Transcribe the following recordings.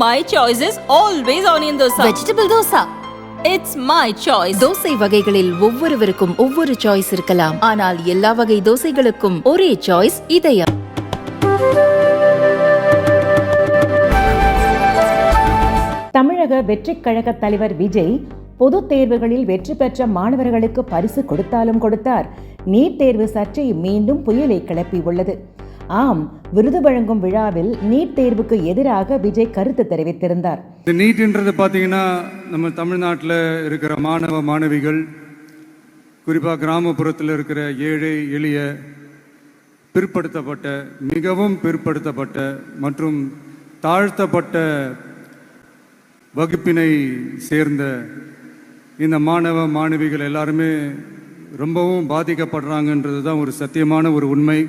My choice is always onion dosa. Vegetable dosa It's my choice. தோசை வகைகளில் ஒவ்வொருவருக்கும் ஒவ்வொரு சாய்ஸ் இருக்கலாம். ஆனால் எல்லா வகை தோசைகளுக்கும் ஒரே சாய்ஸ் இதயம் தமிழக வெற்றிக் கழக தலைவர் விஜய் பொதுத் தேர்வுகளில் வெற்றி பெற்ற மாணவர்களுக்கு பரிசு கொடுத்தாலும் கொடுத்தார். நீட் தேர்வு சர்ச்சை மீண்டும் புயலை கிளப்பியுள்ளது. ஆம் விருது வழங்கும் விழாவில் நீட் தேர்வுக்கு எதிராக விஜய் கருத்து தெரிவித்திருந்தார். இந்த நீட்ன்றது பார்த்தீங்கன்னா நம்ம தமிழ்நாட்டில் இருக்கிற மாணவ மாணவிகள் குறிப்பாக கிராமப்புறத்தில் இருக்கிற ஏழை எளிய பிற்படுத்தப்பட்ட மிகவும் பிற்படுத்தப்பட்ட மற்றும் தாழ்த்தப்பட்ட வகுப்பினை சேர்ந்த இந்த மாணவ மாணவிகள் எல்லாருமே ரொம்பவும் பாதிக்கப்படுறாங்கன்றது தான் ஒரு சத்தியமான ஒரு உண்மை.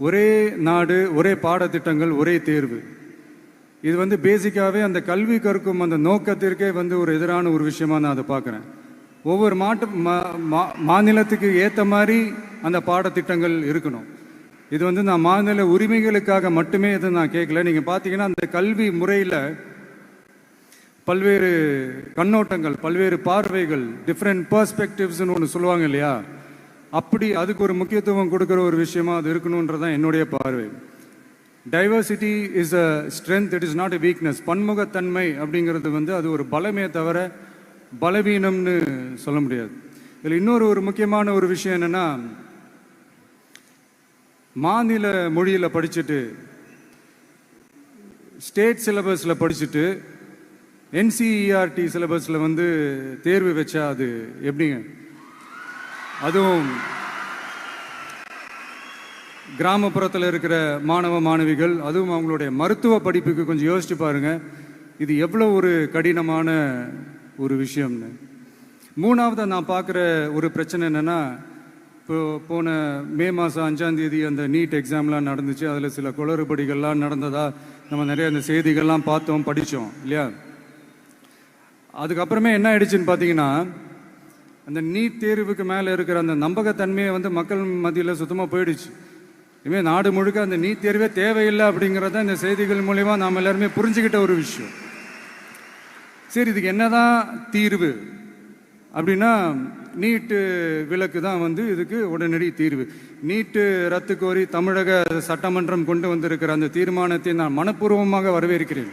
ஒரே நாடு ஒரே பாடத்திட்டங்கள் ஒரே தேர்வு. இது வந்து பேசிக்காகவே அந்த கல்வி கற்கும் அந்த நோக்கத்திற்கே வந்து ஒரு எதிரான ஒரு விஷயமா நான் அதை பார்க்குறேன். ஒவ்வொரு மாட்டு மா- மா- மாநிலத்துக்கு ஏற்ற மாதிரி அந்த பாடத்திட்டங்கள் இருக்கணும். இது வந்து நான் மாநில உரிமைகளுக்காக மட்டுமே இதை நான் கேட்கல. நீங்கள் பார்த்தீங்கன்னா அந்த கல்வி முறையில் பல்வேறு கண்ணோட்டங்கள் பல்வேறு பார்வைகள் டிஃப்ரெண்ட் பர்ஸ்பெக்டிவ்ஸ்னு ஒன்று சொல்லுவாங்க இல்லையா? அப்படி அதுக்கு ஒரு முக்கியத்துவம் கொடுக்குற ஒரு விஷயமா அது இருக்கணுன்றது தான் என்னுடைய பார்வை. Diversity is a strength it is not a weakness பன்முகத்தன்மை அப்படிங்கிறது வந்து அது ஒரு பலமே தவிர பலவீனம்னு சொல்ல முடியாது. இதில் இன்னொரு ஒரு முக்கியமான ஒரு விஷயம் என்னென்னா மாநில மொழியில் படிச்சுட்டு ஸ்டேட் சிலபஸில் படிச்சுட்டு என்சிஇஆர்டி சிலபஸில் வந்து தேர்வு வச்சா அது எப்படிங்க? அதுவும் கிராமப்புறத்தில் இருக்கிற மாணவ மாணவிகள் அதுவும் அவங்களுடைய மருத்துவ படிப்புக்கு கொஞ்சம் யோசிச்சு பாருங்க. இது எவ்வளோ ஒரு கடினமான ஒரு விஷயம்னு. மூணாவது நான் பார்க்குற ஒரு பிரச்சனை என்னென்னா இப்போ போன மே மாதம் அஞ்சாந்தேதி அந்த நீட் எக்ஸாம்லாம் நடந்துச்சு. அதில் சில குளறுபடிகள்லாம் நடந்ததா நம்ம நிறைய அந்த செய்திகள்லாம் பார்த்தோம் படித்தோம் இல்லையா? அதுக்கப்புறமே என்ன ஆயிடுச்சுன்னு பார்த்தீங்கன்னா அந்த நீட் தேர்வுக்கு மேலே இருக்கிற அந்த நம்பகத்தன்மையை வந்து மக்கள் மத்தியில் சுத்தமாக போயிடுச்சு. இனிமேல் நாடு முழுக்க அந்த நீட் தேர்வே தேவையில்லை அப்படிங்கிறத இந்த செய்திகள் மூலிமா நாம் எல்லாருமே புரிஞ்சுக்கிட்ட ஒரு விஷயம். சரி இதுக்கு என்னதான் தீர்வு? அப்படின்னா நீட்டு விலக்கு தான் வந்து இதுக்கு உடனடி தீர்வு. நீட்டு ரத்து கோரி தமிழக சட்டமன்றம் கொண்டு வந்திருக்கிற அந்த தீர்மானத்தை நான் மனப்பூர்வமாக வரவேற்கிறேன்.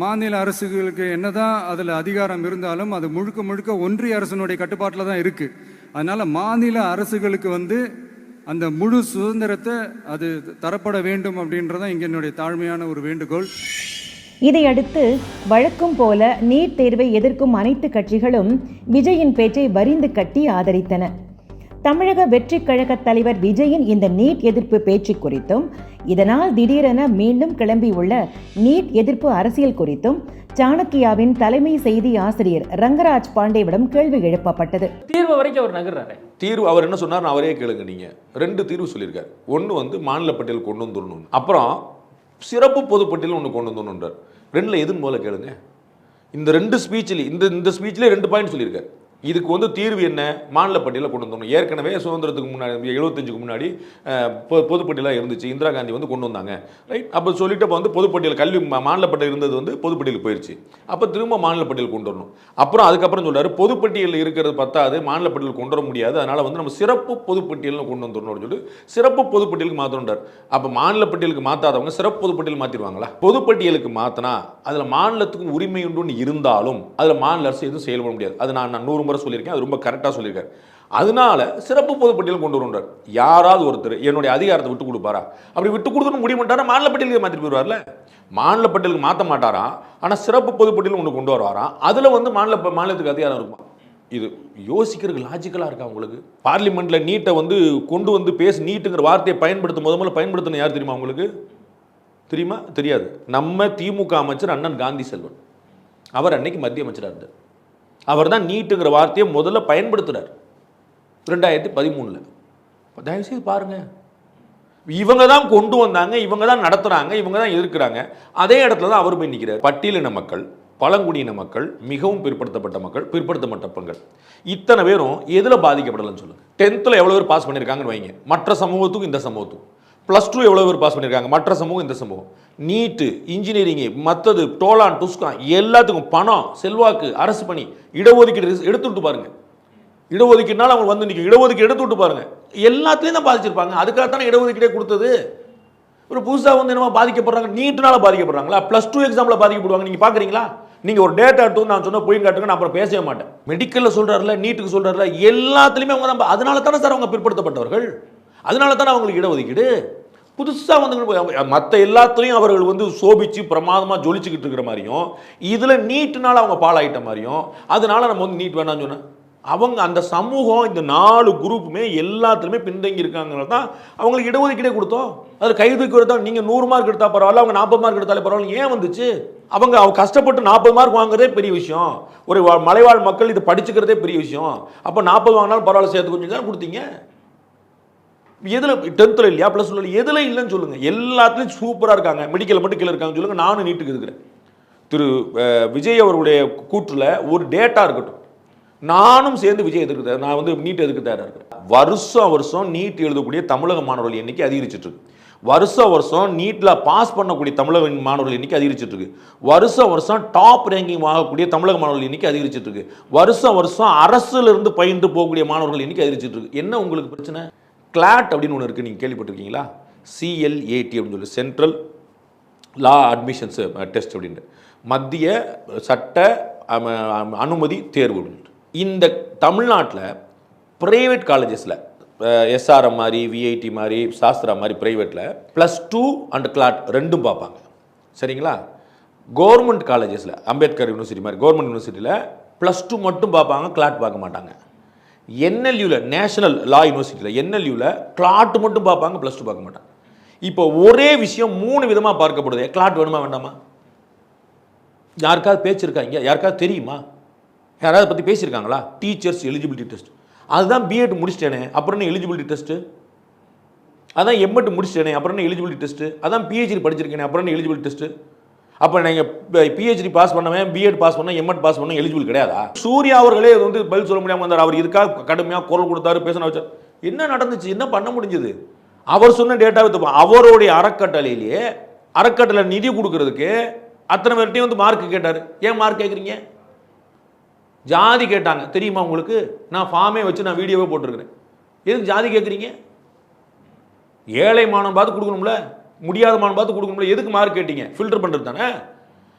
மாநில அரசுகளுக்கு என்னதான் அதில் அதிகாரம் இருந்தாலும் அது முழுக்க முழுக்க ஒன்றிய அரசினுடைய கட்டுப்பாட்டில் தான் இருக்கு. அதனால மாநில அரசுகளுக்கு வந்து அந்த முழு சுதந்திரத்தை அது தரப்பட வேண்டும் அப்படின்றதான் இங்கே என்னுடைய தாழ்மையான ஒரு வேண்டுகோள். இதையடுத்து வழக்கம் போல நீட் தேர்வை எதிர்க்கும் அனைத்து கட்சிகளும் விஜயின் பேச்சை வரிந்து கட்டி ஆதரித்தன. தமிழக வெற்றிக் கழக தலைவர் விஜயின் இந்த நீட் எதிர்ப்பு பேச்சு குறித்தும் இதனால் திடீரென மீண்டும் கிளம்பியுள்ள நீட் எதிர்ப்பு அரசியல் குறித்தும் சாணக்கியாவின் தலைமை செய்தி ஆசிரியர் ரங்கராஜ் பாண்டேவிடம் கேள்வி எழுப்பப்பட்டது. தீர்வு வரைக்கும் அவர் நகர்றாரு. தீர்வு அவர் என்ன சொன்னார்? அவரே கேளுங்க நீங்க. ரெண்டு தீர்வு சொல்லியிருக்காரு. ஒன்று வந்து மாநில பட்டியல் கொண்டு வந்துடணும் அப்புறம் சிறப்பு பொதுப்பட்டியல் ஒன்று கொண்டு வந்துடணுன்றார் ரெண்டுல எதுன்னு போல கேளுங்க. இந்த ரெண்டு ஸ்பீச்சில் இந்த இந்த ஸ்பீச்சில் ரெண்டு பாயிண்ட் சொல்லியிருக்காரு. இதுக்கு வந்து தீர்வு என்ன? மாநில பட்டியலில் கொண்டு வந்தோம். ஏற்கனவே சுதந்திரத்துக்கு முன்னாடி எழுபத்தஞ்சுக்கு முன்னாடி பொதுப்பட்டியலாக இருந்துச்சு. இந்திரா காந்தி வந்து கொண்டு வந்தாங்க. ரைட்? அப்போ சொல்லிட்டு அப்போ வந்து பொதுப்பட்டியல் கல்வி மா- மாநில பட்டியல் இருந்தது வந்து பொதுப்பட்டியல் போயிடுச்சு அப்போ திரும்ப மாநில பட்டியல் கொண்டு வரணும். அப்புறம் அதுக்கப்புறம் சொல்கிறார் பொதுப்பட்டியலில் இருக்கிறது பத்தாது மாநில பட்டியல் கொண்டு வர முடியாது. அதனால் வந்து நம்ம சிறப்பு பொதுப்பட்டியல்னு கொண்டு வந்துடணும் அப்படின்னு சொல்லிட்டு சிறப்பு பொதுப்பட்டியலுக்கு மாற்றணுன்றார் அப்போ மாநில பட்டியலுக்கு மாற்றாதவங்க சிறப்பு பொதுப்பட்டியல் மாற்றிடுவாங்களா பொதுப்பட்டியலுக்கு மாற்றினா அதில் மாநிலத்துக்கும் உரிமை உண்டு இருந்தாலும் அதில் மாநில அரசு எதுவும் செயல்பட முடியாது. அது நான் நான் நூறு முறை சொல்லியிருக்கேன் அது ரொம்ப கரெக்டாக சொல்லியிருக்காரு. அதனால சிறப்பு பொதுப்பட்டியல் கொண்டு வருன்றார் யாராவது ஒருத்தர் என்னுடைய அதிகாரத்தை விட்டு கொடுப்பாரா? அப்படி விட்டு கொடுக்கணும் முடிவு பண்ணிட்டாரா? மாநில பட்டியலுக்கு மாற்றிட்டு போயிடுவார்ல? மாநில பட்டியலுக்கு மாற்ற மாட்டாராம் ஆனால் சிறப்பு பொதுப்பட்டியல் ஒன்று கொண்டு வருவாராம் அதில் வந்து மாநில மாநிலத்துக்கு அதிகாரம் இருக்குமா? இது யோசிக்கிறதுக்கு லாஜிக்கலாக இருக்கா உங்களுக்கு? பார்லிமெண்ட்டில் நீட்டை வந்து கொண்டு வந்து பேசி நீட்டுங்கிற வார்த்தையை பயன்படுத்தும் முத முதல்ல பயன்படுத்தணும் யார் தெரியுமா உங்களுக்கு? தெரியுமா? தெரியாது. நம்ம திமுக அமைச்சர் அண்ணன் காந்தி செல்வன் அவர் அன்னைக்கு மத்திய அமைச்சராக இருந்தார். அவர் தான் நீட்டுங்கிற வார்த்தையை முதல்ல பயன்படுத்துறார். ரெண்டாயிரத்தி பதிமூணில். தயவுசெய்து பாருங்க. இவங்க தான் கொண்டு வந்தாங்க இவங்க தான் நடத்துகிறாங்க இவங்க தான் எதிர்க்கிறாங்க. அதே இடத்துல தான் அவர் போய் நிற்கிறார் பட்டியலின மக்கள் பழங்குடியின மக்கள் மிகவும் பிற்படுத்தப்பட்ட மக்கள் பிற்படுத்தப்பட்ட பெண்கள். இத்தனை பேரும் எதில் பாதிக்கப்படலன்னு சொல்லுங்கள் டென்த்தில் எவ்வளோ பேர் பாஸ் பண்ணியிருக்காங்கன்னு வைங்க. மற்ற சமூகத்துக்கும் இந்த சமூகத்துக்கும். ப்ளஸ் டூ எவ்வளோ பேர் பாஸ் பண்ணியிருக்காங்க மற்ற சமூகம் இந்த சமூகம். நீட்டு இன்ஜினியரிங்கு மற்றது டோலான் டுஸ்கான் எல்லாத்துக்கும் பணம் செல்வாக்கு அரசு பணி இடஒதுக்கீடு எடுத்து விட்டு பாருங்கள் இடஒதுக்கீடுனால அவங்க வந்து நிற்கும் இடஒதுக்கீடு எடுத்து விட்டு பாருங்கள் எல்லாத்துலேயும் தான் பாதிச்சிருப்பாங்க. அதுக்காக தானே இடஒதுக்கீடே கொடுத்தது. ஒரு புதுசாக வந்து என்ன பாதிக்கப்படுறாங்க. நீட்டுனால பாதிக்கப்படுறாங்களா? ப்ளஸ் டூ எக்ஸாமில் பாதிக்கப்படுவாங்க. நீங்கள் பார்க்குறீங்களா நீங்கள் ஒரு டேட்டா டூ நான் சொன்ன போய் காட்டுங்க. நான் அப்புறம் பேசவே மாட்டேன். மெடிக்கலில் சொல்கிறாருல நீட்டுக்கு சொல்கிறாருல எல்லாத்துலேயுமே அவங்க தான் அதனால தானே சார் அவங்க பிற்படுத்தப்பட்டவர்கள்? அதனால தானே அவங்களுக்கு இடஒதுக்கீடு? புதுசாக வந்து மற்ற எல்லாத்துலேயும் அவர்கள் வந்து சோபிச்சு பிரமாதமாக ஜொலிச்சுக்கிட்டு இருக்கிற மாதிரியும் இதில் நீட்டுனால அவங்க பாழாயிட்ட மாதிரியும் அதனால நம்ம வந்து நீட் வேணாம்னு சொன்னேன். அவங்க அந்த சமூகம் இந்த நாலு குரூப்புமே எல்லாத்துலேயுமே பின்தங்கி இருக்காங்கிறது தான் அவங்களுக்கு இடஒதுக்கீடே கொடுத்தோம். அது கை தூக்கி வரதா நீங்கள் நூறு மார்க் எடுத்தா பரவாயில்ல அவங்க நாற்பது மார்க் எடுத்தாலே பரவாயில்ல. ஏன் வந்துச்சு? அவங்க அவங்க கஷ்டப்பட்டு நாற்பது மார்க் வாங்குறதே பெரிய விஷயம். ஒரு வா- மலைவாழ் மக்கள் இது படிச்சுக்கிறதே பெரிய விஷயம். அப்போ நாற்பது வாங்கினாலும் பரவாயில்ல சேர்த்து கொஞ்சம் தான் கொடுத்தீங்க. எதில் டென்த்தில் இல்லையா? ப்ளஸ் இல்லை எதில் இல்லைன்னு சொல்லுங்கள் எல்லாத்துலேயும் சூப்பராக இருக்காங்க. மெடிக்கலில் மட்டும் கீழே இருக்காங்கன்னு சொல்லுங்கள் நானும் நீட்டுக்கு இருக்கிறேன். திரு விஜய் அவர்களுடைய கூற்றில் ஒரு டேட்டா இருக்கட்டும். நானும் சேர்ந்து விஜய் எதிர்க்கு நான் வந்து நீட் எதுக்கு தயாராக இருக்கிறேன். வருஷம் வருஷம் நீட் எழுதக்கூடிய தமிழக மாணவர்கள் எண்ணிக்கை அதிகரிச்சிட்டு இருக்கு. வருஷம் வருஷம் நீட்டில் பாஸ் பண்ணக்கூடிய தமிழக மாணவர்கள் எண்ணிக்கை அதிகரிச்சிட்டு இருக்கு. வருஷம் வருஷம் டாப் ரேங்கிங் வாங்கக்கூடிய தமிழக மாணவர்கள் எண்ணிக்கை அதிகரிச்சிட்டு இருக்கு. வருஷம் வருஷம் அரசுலேருந்து பயின்று போகக்கூடிய மாணவர்கள் எண்ணிக்கை அதிகரிச்சிட்டு இருக்கு. என்ன உங்களுக்கு பிரச்சனை? கிளாட் அப்படின்னு ஒன்று இருக்குது நீங்கள் கேள்விப்பட்டிருக்கீங்களா? சிஎல்ஏடி அப்படின்னு சொல்லி சென்ட்ரல் லா அட்மிஷன்ஸ் டெஸ்ட் அப்படின்ட்டு. மத்திய சட்ட அனுமதி தேர்வு அப்படின்ட்டு. இந்த தமிழ்நாட்டில் ப்ரைவேட் காலேஜஸில் எஸ்ஆர்எம் மாதிரி விஐடி மாதிரி சாஸ்திரா மாதிரி ப்ரைவேட்டில் ப்ளஸ் டூ அண்ட் கிளாட் ரெண்டும் பார்ப்பாங்க. சரிங்களா? கவர்மெண்ட் காலேஜஸில் அம்பேத்கர் யூனிவர்சிட்டி மாதிரி கவர்மெண்ட் யூனிவர்சிட்டியில் ப்ளஸ் டூ மட்டும் பார்ப்பாங்க கிளாட் பார்க்க மாட்டாங்க. என்எல்யூவில் நேஷனல் லா யூனிவர்சிட்டியில் என்எல்யூவில் கிளாட் மட்டும் பார்ப்பாங்க ப்ளஸ் டூ பார்க்க மாட்டாங்க. இப்போ ஒரே விஷயம் மூணு விதமாக பார்க்கப்படுது. கிளாட் வேணுமா வேண்டாமா? யாருக்காவது பேச்சிருக்காங்க? யாருக்காவது தெரியுமா? யாராவது பற்றி பேசியிருக்காங்களா டீச்சர்ஸ் எலிஜிபிலிட்டி டெஸ்ட் அதுதான் பிஎட் முடிச்சிட்டேனே அப்புறம் என்ன எலிஜிபிலிட்டி டெஸ்ட்டு அதான் எம்எட் முடிச்சிட்டேனே அப்புறம் எலிஜிபிலிட்டி டெஸ்ட்டு அதான் பிஹெச்டி படிச்சிருக்கேனே அப்புறம் என்ன எலிஜிபிலிட்டி டெஸ்ட்டு அப்போ நீங்கள் பிஹெச்டி பாஸ் பண்ணவன் பிஎட் பாஸ் பண்ண எம்எட் பாஸ் பண்ண எலிஜிபிள் கிடையாதா? சூர்யா அவர்களே வந்து பதில் சொல்ல முடியாமல் வந்தார். அவர் இதுக்காக கடுமையாக குரல் கொடுத்தாரு பேசின வச்சார். என்ன நடந்துச்சு? என்ன பண்ண முடிஞ்சது? அவர் சொன்ன டேட்டாவை தப்பு. அவருடைய அறக்கட்டளையிலேயே அறக்கட்டளை நிதி கொடுக்கறதுக்கு அத்தனை பேர்கிட்டையும் வந்து மார்க் கேட்டார். ஏன் மார்க் கேட்குறீங்க ஜாதி கேட்டாங்க. தெரியுமா உங்களுக்கு? நான் ஃபார்மே வச்சு நான் வீடியோவே போட்டிருக்கிறேன். எதுக்கு ஜாதி கேட்குறீங்க ஏழை மானம் பார்த்து கொடுக்கணும்ல. முடியாத பார்த்து கொடுக்க முடியல. எதுக்கு மார்க் கேட்டீங்க? ஃபில்டர் பண்ணுறது தானே?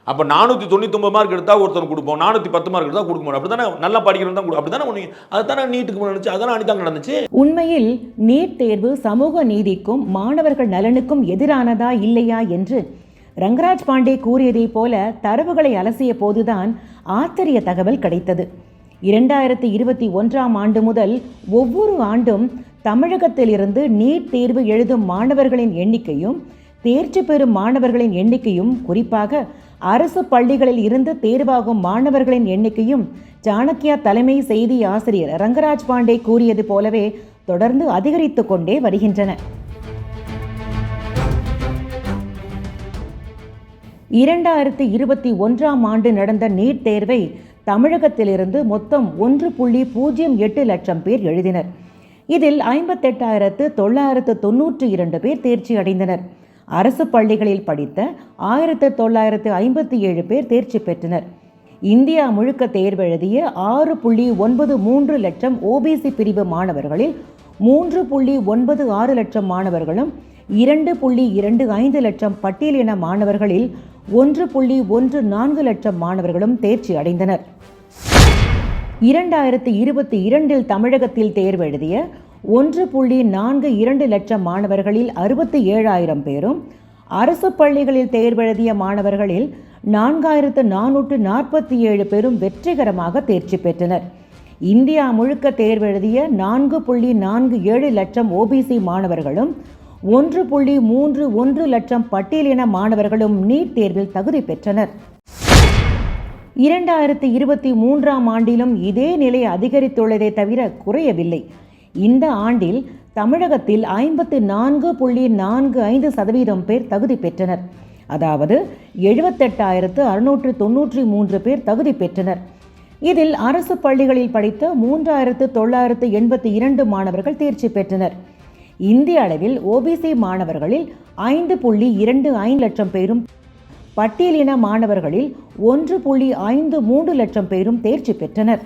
அப்போ நானூற்றி தொண்ணூத்தொம்பது மார்க் எடுத்தால் ஒருத்தர் கொடுப்போம். நானூற்றி பத்து மார்க் எடுத்தால் கொடுக்க முடியும் அப்படி தானே நல்லா படிக்கிறவன் தான் அப்படி தானே ஒன்று அதுதானே நீட்டுக்கு நடந்துச்சு அதானே அனிதாங்க நடந்துச்சு. உண்மையில் நீட் தேர்வு சமூக நீதிக்கும் மாணவர்கள் நலனுக்கும் எதிரானதா இல்லையா என்று ரங்கராஜ் பாண்டே கூறியதைப் போல தரவுகளை அலசிய போதுதான் ஆச்சரிய தகவல் கிடைத்தது. இரண்டாயிரத்தி இருபத்தி ஒன்றாம் ஆண்டு முதல் ஒவ்வொரு ஆண்டும் தமிழகத்திலிருந்து நீட் தேர்வு எழுதும் மாணவர்களின் எண்ணிக்கையும் தேர்ச்சி பெறும் மாணவர்களின் எண்ணிக்கையும் குறிப்பாக அரசு பள்ளிகளில் இருந்து தேர்வாகும் மாணவர்களின் எண்ணிக்கையும் சாணக்கியா தலைமை செய்தி ஆசிரியர் ரங்கராஜ் பாண்டே கூறியது போலவே தொடர்ந்து அதிகரித்து கொண்டே வருகின்றன. இரண்டாயிரத்தி இருபத்தி ஒன்றாம் ஆண்டு நடந்த நீட் தேர்வை தமிழகத்திலிருந்து மொத்தம் ஒன்று புள்ளி பூஜ்ஜியம் எட்டு லட்சம் பேர் எழுதினர். இதில் ஐம்பத்தெட்டாயிரத்து தொள்ளாயிரத்து தொன்னூற்றி இரண்டு பேர் தேர்ச்சி அடைந்தனர் அரசு பள்ளிகளில் படித்த ஆயிரத்து தொள்ளாயிரத்து ஐம்பத்தி ஏழு பேர் தேர்ச்சி பெற்றனர். இந்தியா முழுக்க தேர்வெழுதிய ஆறு புள்ளி ஒன்பது மூன்று லட்சம் ஓபிசி பிரிவு மாணவர்களில் மூன்று புள்ளி ஒன்பது ஆறு லட்சம் மாணவர்களும் இரண்டு புள்ளி இரண்டு ஐந்து லட்சம் பட்டியலின மாணவர்களில் ஒன்று புள்ளி ஒன்று நான்கு லட்சம் மாணவர்களும் தேர்ச்சி அடைந்தனர் இரண்டாயிரத்து இருபத்தி இரண்டில் தமிழகத்தில் தேர்வெழுதிய ஒன்று புள்ளி நான்கு இரண்டு லட்சம் மாணவர்களில் அறுபத்தி ஏழாயிரம் பேரும் அரசு பள்ளிகளில் தேர்வெழுதிய மாணவர்களில் நான்காயிரத்து நானூற்று நாற்பத்தி ஏழு பேரும் வெற்றிகரமாக தேர்ச்சி பெற்றனர். இந்தியா முழுக்க தேர்வெழுதிய நான்கு புள்ளி நான்கு ஏழு லட்சம் ஓபிசி மாணவர்களும் ஒன்று புள்ளி மூன்று ஒன்று லட்சம் பட்டியலின மாணவர்களும் நீட் தேர்வில் தகுதி பெற்றனர். இரண்டாயிரத்தி இருபத்தி மூன்றாம் ஆண்டிலும் இதே நிலை அதிகரித்துள்ளதே தவிர குறையவில்லை. இந்த ஆண்டில் தமிழகத்தில் ஐம்பத்து நான்கு புள்ளி நான்கு ஐந்து சதவீதம் பேர் தகுதி பெற்றனர். அதாவது எழுபத்தெட்டாயிரத்து அறுநூற்று தொன்னூற்றி மூன்று பேர் தகுதி பெற்றனர். இதில் அரசு பள்ளிகளில் படித்த மூன்றாயிரத்து தொள்ளாயிரத்து எண்பத்தி இரண்டு மாணவர்கள் தேர்ச்சி பெற்றனர். இந்திய அளவில் ஓபிசி மாணவர்களில் ஐந்து புள்ளி இரண்டு ஐந்து லட்சம் பேரும் பட்டியலின மாணவர்களில் ஒன்று புள்ளி ஐந்து மூன்று லட்சம் பேரும் தேர்ச்சி பெற்றனர்.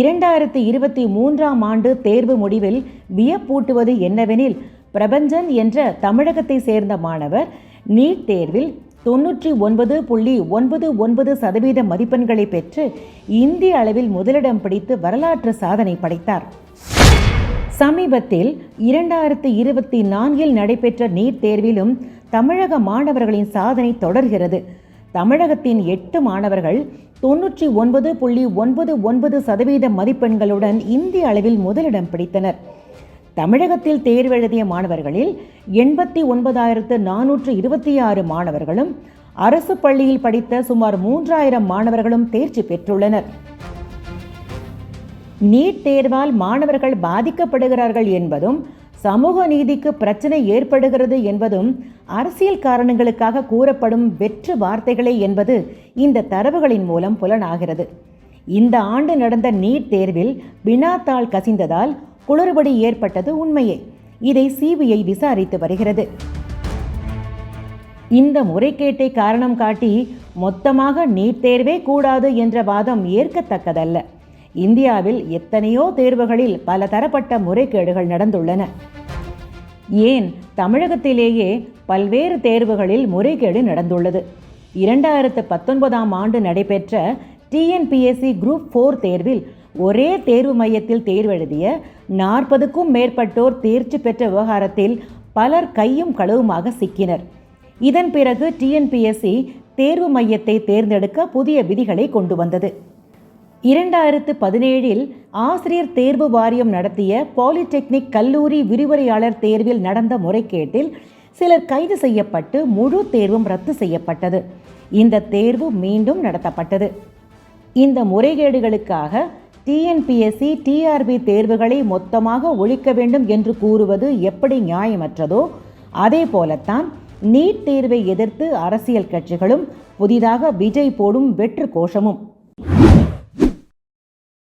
இரண்டாயிரத்தி இருபத்தி மூன்றாம் ஆண்டு தேர்வு முடிவில் வியப்பூட்டுவது என்னவெனில் பிரபஞ்சன் என்ற தமிழகத்தை சேர்ந்த மாணவர் நீட் தேர்வில் தொன்னூற்றி ஒன்பது புள்ளி ஒன்பது ஒன்பது சதவீத மதிப்பெண்களை பெற்று இந்திய அளவில் முதலிடம் பிடித்து வரலாற்று சாதனை படைத்தார். சமீபத்தில் இரண்டாயிரத்தி இருபத்தி நான்கில் நடைபெற்ற நீட் தேர்விலும் தமிழக மாணவர்களின் சாதனை தொடர்கிறது. தமிழகத்தின் எட்டு மாணவர்கள் தொன்னூற்றி ஒன்பது புள்ளி ஒன்பது ஒன்பது சதவீத மதிப்பெண்களுடன் இந்திய அளவில் முதலிடம் பிடித்தனர். தமிழகத்தில் தேர்வெழுதிய மாணவர்களில் எண்பத்தி ஒன்பதாயிரத்து நானூற்று இருபத்தி ஆறு மாணவர்களும் அரசு பள்ளியில் படித்த சுமார் மூன்றாயிரம் மாணவர்களும் தேர்ச்சி பெற்றுள்ளனர். நீட் தேர்வால் மாணவர்கள் பாதிக்கப்படுகிறார்கள் என்பதும் சமூக நீதிக்கு பிரச்சனை ஏற்படுகிறது என்பதும் அரசியல் காரணங்களுக்காக கூறப்படும் வெற்று வார்த்தைகளே என்பது இந்த தரவுகளின் மூலம் புலனாகிறது. இந்த ஆண்டு நடந்த நீட் தேர்வில் வினாத்தாள் கசிந்ததால் குளறுபடி ஏற்பட்டது உண்மையே. இதை சிபிஐ விசாரித்து வருகிறது. இந்த முறைகேட்டை காரணம் காட்டி மொத்தமாக நீட் தேர்வே கூடாது என்ற வாதம் ஏற்கத்தக்கதல்ல. இந்தியாவில் எத்தனையோ தேர்வுகளில் பல தரப்பட்ட முறைகேடுகள் நடந்துள்ளன. ஏன்? தமிழகத்திலேயே பல்வேறு தேர்வுகளில் முறைகேடு நடந்துள்ளது. இரண்டாயிரத்து பத்தொன்பதாம் ஆண்டு நடைபெற்ற டிஎன்பிஎஸ்சி குரூப் ஃபோர் தேர்வில் ஒரே தேர்வு மையத்தில் தேர்வெழுதிய நாற்பதுக்கும் மேற்பட்டோர் தேர்ச்சி பெற்ற விவகாரத்தில் பலர் கையும் களவுமாக சிக்கினர். இதன் பிறகு டிஎன்பிஎஸ்சி தேர்வு மையத்தை தேர்ந்தெடுக்க புதிய விதிகளை கொண்டு வந்தது. இரண்டாயிரத்து பதினேழில் ஆசிரியர் தேர்வு வாரியம் நடத்திய பாலிடெக்னிக் கல்லூரி விரிவுரையாளர் தேர்வில் நடந்த முறைகேட்டில் சிலர் கைது செய்யப்பட்டு முழு தேர்வும் ரத்து செய்யப்பட்டது. இந்த தேர்வு மீண்டும் நடத்தப்பட்டது. இந்த முறைகேடுகளுக்காக டிஎன்பிஎஸ்சி டிஆர்பி தேர்வுகளை மொத்தமாக ஒழிக்க வேண்டும் என்று கூறுவது எப்படி நியாயமற்றதோ அதே போலத்தான் நீட் தேர்வை எதிர்த்து அரசியல் கட்சிகளும் புதிதாக விஜய் போடும் வெற்று கோஷமும்.